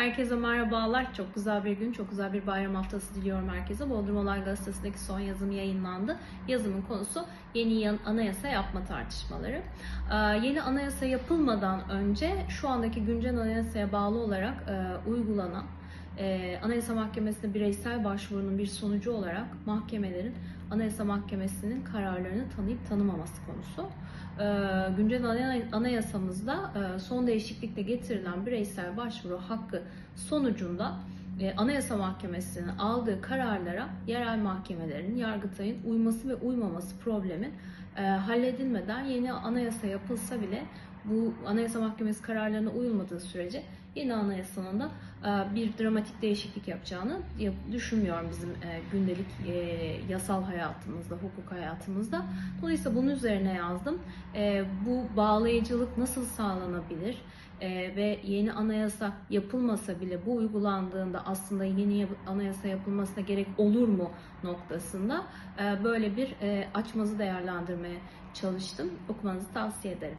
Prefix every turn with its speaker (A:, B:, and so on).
A: Herkese merhabalar. Çok güzel bir gün, çok güzel bir bayram haftası diliyorum herkese. Bodrum Olay Gazetesi'ndeki son yazım yayınlandı. Yazımın konusu yeni anayasa yapma tartışmaları. Ee, Yeni anayasa yapılmadan önce şu andaki güncel anayasaya bağlı olarak e, uygulanan e, Anayasa Mahkemesi'ne bireysel başvurunun bir sonucu olarak mahkemelerin Anayasa Mahkemesi'nin kararlarını tanıyıp tanımaması konusu. Ee, Güncel anay- anayasamızda e, son değişiklikle getirilen bireysel başvuru hakkı sonucunda e, Anayasa Mahkemesi'nin aldığı kararlara yerel mahkemelerin, Yargıtay'ın uyması ve uymaması problemi e, halledilmeden yeni anayasa yapılsa bile bu Anayasa Mahkemesi kararlarına uyulmadığı sürece yeni anayasanın da e, bir dramatik değişiklik yapacağını yap- düşünmüyorum bizim e, gündelik e, yasal hayatımızda, hukuk hayatımızda. Dolayısıyla bunun üzerine yazdım. Bu bağlayıcılık nasıl sağlanabilir? Ve yeni anayasa yapılmasa bile bu uygulandığında aslında yeni anayasa yapılmasına gerek olur mu noktasında böyle bir açmazı değerlendirmeye çalıştım. Okumanızı tavsiye ederim.